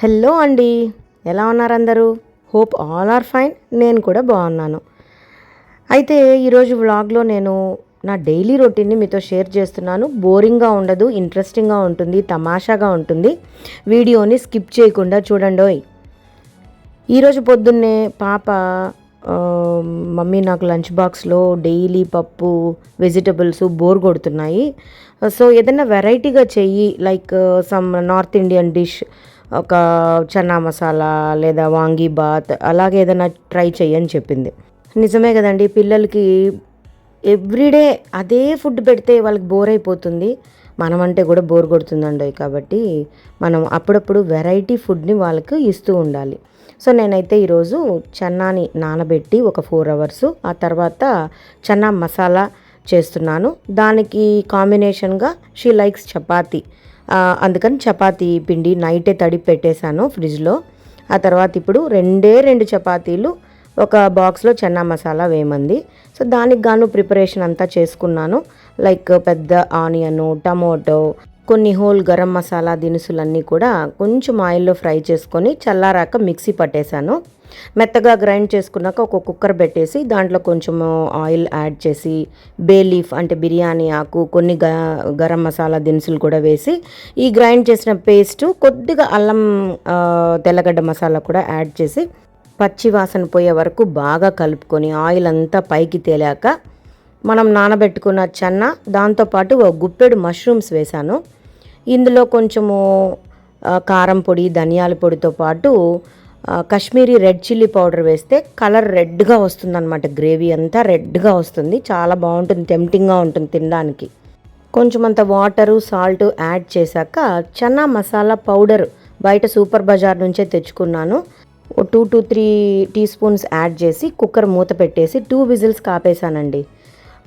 Hello అండి. ఎలా ఉన్నారు అందరూ? Hope all are fine. నేను కూడా బాగున్నాను. అయితే ఈరోజు వ్లాగ్లో నేను నా డైలీ రొటీన్ని మీతో షేర్ చేస్తున్నాను. బోరింగ్గా ఉండదు ఇంట్రెస్టింగ్గా ఉంటుంది తమాషాగా ఉంటుంది. వీడియోని స్కిప్ చేయకుండా చూడండి ఈరోజు పొద్దున్నే పాప మమ్మీ నాకు లంచ్ బాక్స్లో డైలీ పప్పు వెజిటబుల్స్ బోర్ కొడుతున్నాయి. సో ఏదైనా వెరైటీగా చెయ్యి like some north Indian dish ఒక చన్నా మసాలా లేదా వాంగీ బాత్ అలాగే ఏదైనా ట్రై చేయని చెప్పింది. నిజమే కదండి పిల్లలకి ఎవ్రీడే అదే ఫుడ్ పెడితే వాళ్ళకి బోర్ అయిపోతుంది. మనం అంటే కూడా బోర్ కొడుతుందండి కాబట్టి మనం అప్పుడప్పుడు వెరైటీ ఫుడ్ని వాళ్ళకి ఇస్తూ ఉండాలి. సో నేనైతే ఈరోజు చన్నాని నానబెట్టి ఒక ఫోర్ అవర్స్ ఆ తర్వాత చన్నా మసాలా చేస్తున్నాను. దానికి కాంబినేషన్గా షీ లైక్స్ చపాతీ. అందుకని చపాతీ పిండి నైటే తడి పెట్టేశాను ఫ్రిడ్జ్లో. ఆ తర్వాత ఇప్పుడు రెండే రెండు చపాతీలు ఒక బాక్స్లో చన్నా మసాలా వేయమంది. సో దానికి గాను ప్రిపరేషన్ అంతా చేసుకున్నాను. లైక్ పెద్ద ఆనియన్ టమోటో కొన్ని హోల్ గరం మసాలా దినుసులన్నీ కూడా కొంచెం ఆయిల్లో ఫ్రై చేసుకొని చల్లారాక మిక్సీ పట్టేశాను. మెత్తగా గ్రైండ్ చేసుకున్నాక ఒక కుక్కర్ పెట్టేసి దాంట్లో కొంచెం ఆయిల్ యాడ్ చేసి బే లీఫ్ అంటే బిర్యానీ ఆకు కొన్ని గ గరం మసాలా దినుసులు కూడా వేసి ఈ గ్రైండ్ చేసిన పేస్ట్ కొద్దిగా అల్లం తెల్లగడ్డ మసాలా కూడా యాడ్ చేసి పచ్చి వాసన పోయే వరకు బాగా కలుపుకొని ఆయిల్ అంతా పైకి తేలాక మనం నానబెట్టుకున్న చెన్న దాంతోపాటు ఒక గుప్పెడు మష్రూమ్స్ వేశాను. ఇందులో కొంచెము కారం పొడి ధనియాల పొడితో పాటు కాశ్మీరీ రెడ్ చిల్లీ పౌడర్ వేస్తే కలర్ రెడ్గా వస్తుందన్నమాట. గ్రేవీ అంతా రెడ్గా వస్తుంది. చాలా బాగుంటుంది టెంప్టింగ్గా ఉంటుంది తినడానికి. కొంచెం అంత వాటరు సాల్ట్ యాడ్ చేశాక చనా మసాలా పౌడర్ బయట సూపర్ బజార్ నుంచే తెచ్చుకున్నాను. ఓ two to three teaspoons add చేసి కుక్కర్ మూత పెట్టేసి టూ విజిల్స్ కాపేశానండి.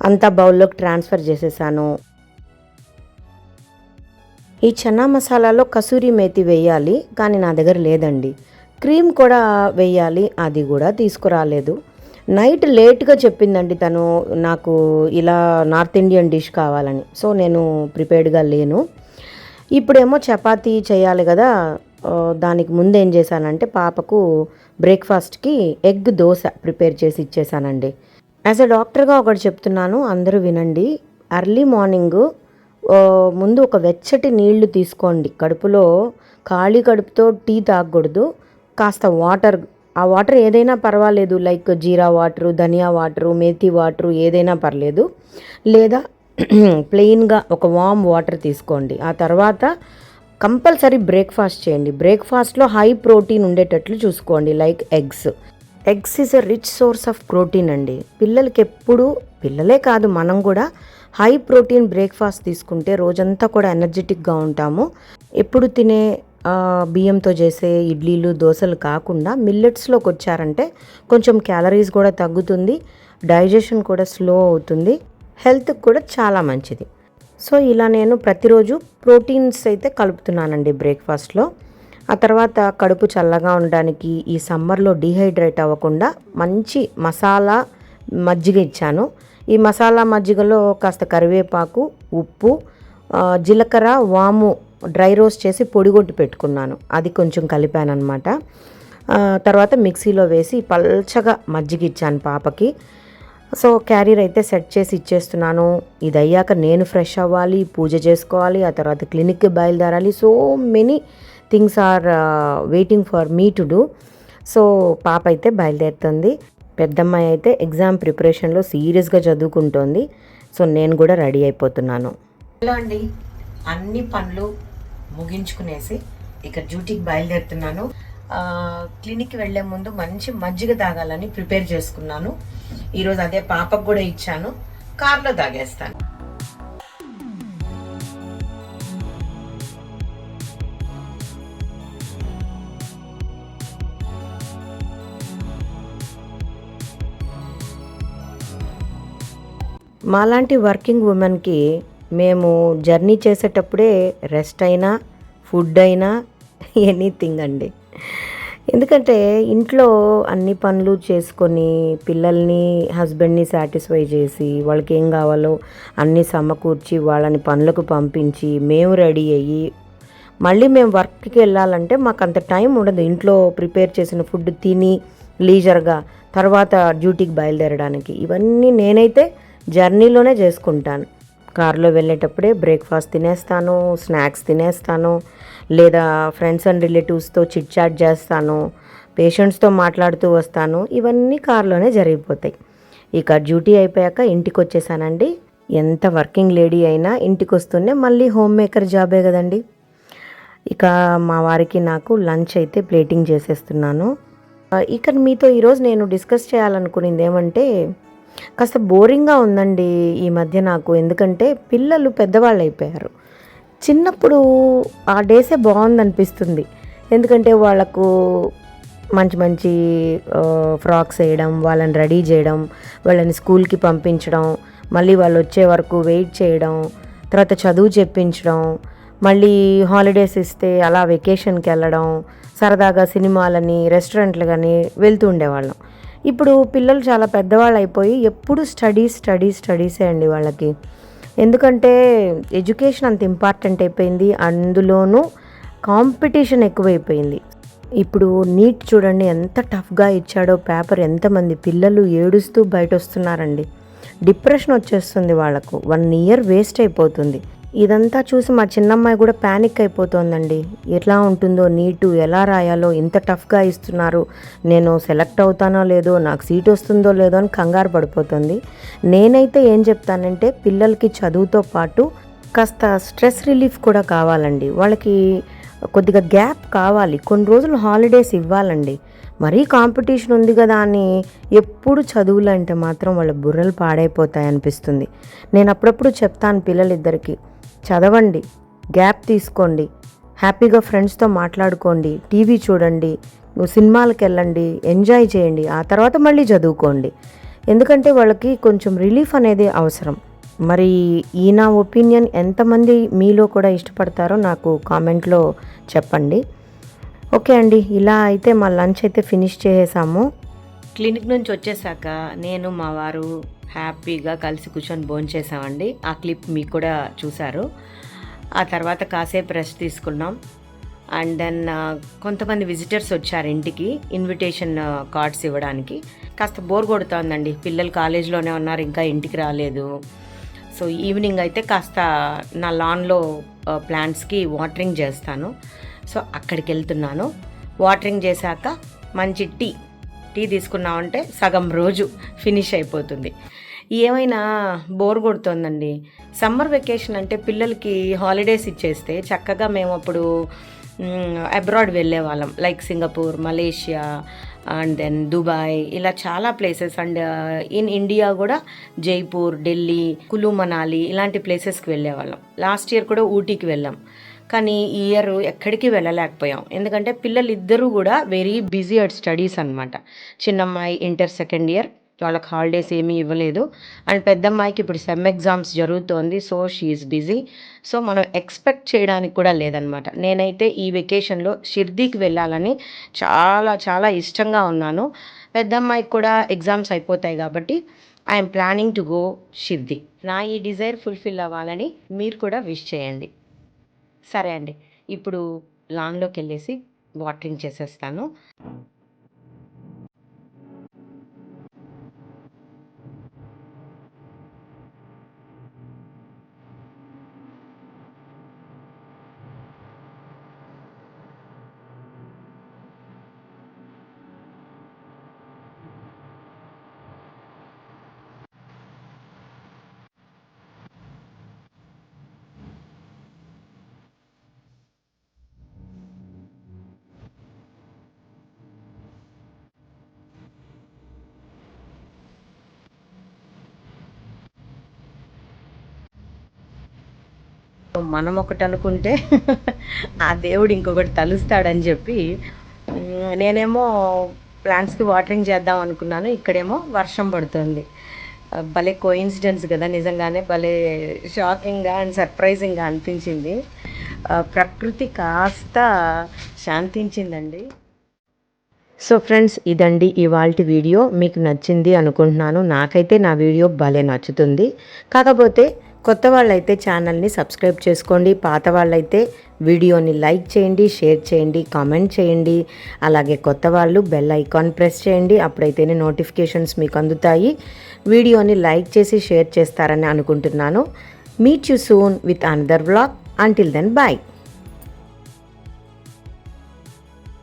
అంతా బౌల్లోకి ట్రాన్స్ఫర్ చేసేసాను. ఈ చన్నా మసాలాలో కసూరి మేతి వేయాలి కానీ నా దగ్గర లేదండి. క్రీమ్ కూడా వేయాలి అది కూడా తీసుకురాలేదు. నైట్ లేట్గా చెప్పిందండి తను నాకు ఇలా నార్త్ ఇండియన్ డిష్ కావాలని. సో నేను ప్రిపేర్డ్గా లేను. ఇప్పుడేమో చపాతీ చేయాలి కదా దానికి ముందు ఏం చేశానంటే పాపకు బ్రేక్ఫాస్ట్కి ఎగ్ దోశ ప్రిపేర్ చేసి ఇచ్చేసానండి యాజ్ అ డాక్టర్గా ఒకటి చెప్తున్నాను అందరూ వినండి. అర్లీ మార్నింగ్ ముందు ఒక వెచ్చటి నీళ్ళు తీసుకోండి. కడుపులో ఖాళీ కడుపుతో టీ తాగకూడదు. కాస్త వాటర్ ఆ వాటర్ ఏదైనా పర్వాలేదు. Like jeera water dhania water methi water ఏదైనా పర్లేదు. లేదా ప్లెయిన్గా ఒక వామ్ వాటర్ తీసుకోండి. ఆ తర్వాత కంపల్సరీ బ్రేక్ఫాస్ట్ చేయండి. బ్రేక్ఫాస్ట్లో హై ప్రోటీన్ ఉండేటట్లు చూసుకోండి. Like eggs. Eggs is a rich source of protein అండి. పిల్లలకి ఎప్పుడూ పిల్లలే కాదు మనం కూడా హై ప్రోటీన్ బ్రేక్ఫాస్ట్ తీసుకుంటే రోజంతా కూడా ఎనర్జెటిక్గా ఉంటాము. ఎప్పుడు తినే బియ్యంతో చేసే ఇడ్లీలు దోశలు కాకుండా మిల్లెట్స్లోకి వచ్చారంటే కొంచెం క్యాలరీస్ కూడా తగ్గుతుంది డైజెషన్ కూడా స్లో అవుతుంది హెల్త్కి కూడా చాలా మంచిది. సో ఇలా నేను ప్రతిరోజు ప్రోటీన్స్ అయితే కలుపుతున్నానండి బ్రేక్ఫాస్ట్లో. ఆ తర్వాత కడుపు చల్లగా ఉండడానికి ఈ సమ్మర్లో డీహైడ్రేట్ అవ్వకుండా మంచి మసాలా మజ్జిగ ఇచ్చాను. ఈ మసాలా మజ్జిగలో కాస్త కరివేపాకు ఉప్పు జీలకర్ర వాము డ్రై రోస్ట్ చేసి పొడిగొట్టి పెట్టుకున్నాను. అది కొంచెం కలిపాను అనమాట తర్వాత మిక్సీలో వేసి పల్చగా మజ్జిగ ఇచ్చాను పాపకి. సో క్యారియర్ అయితే సెట్ చేసి ఇచ్చేస్తున్నాను. ఇది అయ్యాక నేను ఫ్రెష్ అవ్వాలి పూజ చేసుకోవాలి ఆ తర్వాత క్లినిక్కి బయలుదేరాలి. So many things are waiting for me to do. So పాప అయితే బయలుదేరుతుంది. పెద్దమ్మాయి అయితే ఎగ్జామ్ ప్రిపరేషన్లో సీరియస్గా చదువుకుంటోంది. సో నేను కూడా రెడీ అయిపోతున్నాను. హలో అండి. అన్ని పనులు ముగించుకునేసి ఇక డ్యూటీకి బయలుదేరుతున్నాను. క్లినిక్కి వెళ్ళే ముందు మంచి మజ్జిగ తాగాలని ప్రిపేర్ చేసుకున్నాను. ఈరోజు అదే పాపకు కూడా ఇచ్చాను. కార్లో తాగేస్తాను. మాలాంటి వర్కింగ్ ఉమెన్కి మేము జర్నీ చేసేటప్పుడే రెస్ట్ అయినా ఫుడ్ అయినా ఎనీథింగ్ అండి. ఎందుకంటే ఇంట్లో అన్ని పనులు చేసుకొని పిల్లల్ని హస్బెండ్ని సాటిస్ఫై చేసి వాళ్ళకి ఏం కావాలో అన్నీ సమకూర్చి వాళ్ళని పనులకు పంపించి మేము రెడీ అయ్యి మళ్ళీ మేము వర్క్కి వెళ్ళాలంటే మాకు అంత టైం ఉండదు. ఇంట్లో ప్రిపేర్ చేసిన ఫుడ్ తిని లీజర్గా తర్వాత డ్యూటీకి బయలుదేరడానికి. ఇవన్నీ నేనైతే జర్నీలోనే చేసుకుంటాను. కారులో వెళ్ళేటప్పుడే బ్రేక్ఫాస్ట్ తినేస్తాను స్నాక్స్ తినేస్తాను లేదా ఫ్రెండ్స్ అండ్ రిలేటివ్స్తో చిట్ చాట్ చేస్తాను పేషెంట్స్తో మాట్లాడుతూ వస్తాను ఇవన్నీ కారులోనే జరిగిపోతాయి. ఇక డ్యూటీ అయిపోయాక ఇంటికి వచ్చేసానండి ఎంత వర్కింగ్ లేడీ అయినా ఇంటికి వస్తూనే మళ్ళీ హోమ్ మేకర్ జాబే కదండి. ఇక మా వారికి నాకు లంచ్ అయితే ప్లేటింగ్ చేసేస్తున్నాను. ఇక మీతో ఈరోజు నేను డిస్కస్ చేయాలనుకునేది ఏమంటే కాస్త బోరింగ్గా ఉందండి ఈ మధ్య నాకు. ఎందుకంటే పిల్లలు పెద్దవాళ్ళు అయిపోయారు. చిన్నప్పుడు ఆ డేసే బాగుందనిపిస్తుంది. ఎందుకంటే వాళ్ళకు మంచి మంచి ఫ్రాక్స్ వేయడం వాళ్ళని రెడీ చేయడం వాళ్ళని స్కూల్కి పంపించడం మళ్ళీ వాళ్ళు వచ్చే వరకు వెయిట్ చేయడం తర్వాత చదువు చెప్పించడం మళ్ళీ హాలిడేస్ ఇస్తే అలా వెకేషన్కి వెళ్ళడం సరదాగా సినిమాలని రెస్టారెంట్లు కానీ వెళ్తూ ఉండేవాళ్ళం. ఇప్పుడు పిల్లలు చాలా పెద్దవాళ్ళు అయిపోయి ఎప్పుడు స్టడీస్ స్టడీస్ స్టడీసే అండి వాళ్ళకి. ఎందుకంటే ఎడ్యుకేషన్ అంత ఇంపార్టెంట్ అయిపోయింది. అందులోనూ కాంపిటీషన్ ఎక్కువైపోయింది. ఇప్పుడు నీట్ చూడండి ఎంత టఫ్గా ఇచ్చాడో పేపర్ ఎంతమంది పిల్లలు ఏడుస్తూ బయట వస్తున్నారండి డిప్రెషన్ వచ్చేస్తుంది వాళ్ళకు. వన్ ఇయర్ వేస్ట్ అయిపోతుంది. ఇదంతా చూసి మా చిన్నమ్మాయి కూడా ప్యానిక్ అయిపోతుందండి. ఎట్లా ఉంటుందో నీటు ఎలా రాయాలో ఇంత టఫ్గా ఇస్తున్నారు. నేను సెలెక్ట్ అవుతానో లేదో నాకు సీట్ వస్తుందో లేదో అని కంగారు పడిపోతుంది. నేనైతే ఏం చెప్తానంటే పిల్లలకి చదువుతో పాటు కాస్త స్ట్రెస్ రిలీఫ్ కూడా కావాలండి. వాళ్ళకి కొద్దిగా గ్యాప్ కావాలి. కొన్ని రోజులు హాలిడేస్ ఇవ్వాలండి. మరీ కాంపిటీషన్ ఉంది కదా అని ఎప్పుడు చదువులు అంటే మాత్రం వాళ్ళ బుర్రలు పాడైపోతాయి అనిపిస్తుంది నేను అప్పుడప్పుడు చెప్తాను పిల్లలిద్దరికీ చదవండి గ్యాప్ తీసుకోండి హ్యాపీగా ఫ్రెండ్స్తో మాట్లాడుకోండి టీవీ చూడండి నువ్వు సినిమాలకు వెళ్ళండి ఎంజాయ్ చేయండి ఆ తర్వాత మళ్ళీ చదువుకోండి. ఎందుకంటే వాళ్ళకి కొంచెం రిలీఫ్ అనేది అవసరం. మరి ఈ నా ఒపీనియన్ ఎంతమంది మీలో కూడా ఇష్టపడతారో నాకు కామెంట్లో చెప్పండి. ఓకే అండి ఇలా అయితే మా లంచ్ అయితే ఫినిష్ చేసేసాము. క్లినిక్ నుంచి వచ్చేసాక నేను మా వారు హ్యాపీగా కలిసి కూర్చొని భోంచేసామండి ఆ క్లిప్ మీకు కూడా చూశారు. ఆ తర్వాత కాసేపు రెస్ట్ తీసుకున్నాం. అండ్ దెన్ కొంతమంది విజిటర్స్ వచ్చారు ఇంటికి ఇన్విటేషన్ కార్డ్స్ ఇవ్వడానికి. కాస్త బోర్ కొడుతోందండి. పిల్లలు కాలేజీలోనే ఉన్నారు ఇంకా ఇంటికి రాలేదు. సో ఈవినింగ్ అయితే కాస్త నా లాన్లో ప్లాంట్స్కి వాటరింగ్ చేస్తాను. సో అక్కడికి వెళ్తున్నాను. వాటరింగ్ చేశాక మంచి టీ టీ తీసుకున్నామంటే సగం రోజు ఫినిష్ అయిపోతుంది. ఏమైనా బోర్ కొడుతోందండి? సమ్మర్ వెకేషన్ అంటే పిల్లలకి హాలిడేస్ ఇచ్చేస్తే చక్కగా మేము అప్పుడు అబ్రాడ్ వెళ్ళే వాళ్ళం like Singapore Malaysia and then Dubai ఇలా చాలా ప్లేసెస్. అండ్ ఇన్ ఇండియా కూడా జైపూర్ ఢిల్లీ కులు మనాలి ఇలాంటి ప్లేసెస్కి వెళ్ళేవాళ్ళం. లాస్ట్ ఇయర్ కూడా ఊటీకి వెళ్ళాం. కానీ ఈ ఇయర్ ఎక్కడికి వెళ్ళలేకపోయాం. ఎందుకంటే పిల్లలు ఇద్దరూ కూడా వెరీ బిజీ అట్ స్టడీస్ అనమాట చిన్నమ్మాయి ఇంటర్ సెకండ్ ఇయర్ వాళ్ళకి హాలిడేస్ ఏమీ ఇవ్వలేదు. అండ్ పెద్దమ్మాయికి ఇప్పుడు సెమ్ ఎగ్జామ్స్ జరుగుతోంది so she is busy so మనం ఎక్స్పెక్ట్ చేయడానికి కూడా లేదనమాట నేనైతే ఈ వెకేషన్లో షిర్దీకి వెళ్ళాలని చాలా చాలా ఇష్టంగా ఉన్నాను. పెద్దమ్మాయికి కూడా ఎగ్జామ్స్ అయిపోతాయి కాబట్టి I'm planning to go Shirdi నా ఈ డిజైర్ ఫుల్ఫిల్ అవ్వాలని మీరు కూడా విష్ చేయండి. సరే అండి. ఇప్పుడు లాన్లోకి వెళ్ళేసి వాటరింగ్ చేసేస్తాను. మనం ఒకటి అనుకుంటే ఆ దేవుడు ఇంకొకటి తలుస్తాడని చెప్పి నేనేమో ప్లాంట్స్కి వాటరింగ్ చేద్దాం అనుకున్నాను. ఇక్కడేమో వర్షం పడుతుంది. భలే కోయిన్సిడెన్స్ కదా నిజంగానే భలే షాకింగ్గా అండ్ సర్ప్రైజింగ్గా అనిపించింది. ప్రకృతి కాస్త శాంతించిందండి. సో ఫ్రెండ్స్ ఇదండి ఇవాళ వీడియో. మీకు నచ్చింది అనుకుంటున్నాను. నాకైతే నా వీడియో భలే నచ్చుతుంది. కాకపోతే కొత్త వాళ్ళైతే ఛానల్ని సబ్స్క్రైబ్ చేసుకోండి పాత వాళ్ళైతే వీడియోని లైక్ చేయండి షేర్ చేయండి కామెంట్ చేయండి. అలాగే కొత్త వాళ్ళు బెల్ ఐకాన్ ప్రెస్ చేయండి అప్పుడైతేనే నోటిఫికేషన్స్ మీకు అందుతాయి. వీడియోని లైక్ చేసి షేర్ చేస్తారని అనుకుంటున్నాను. Meet you soon with another blog until then bye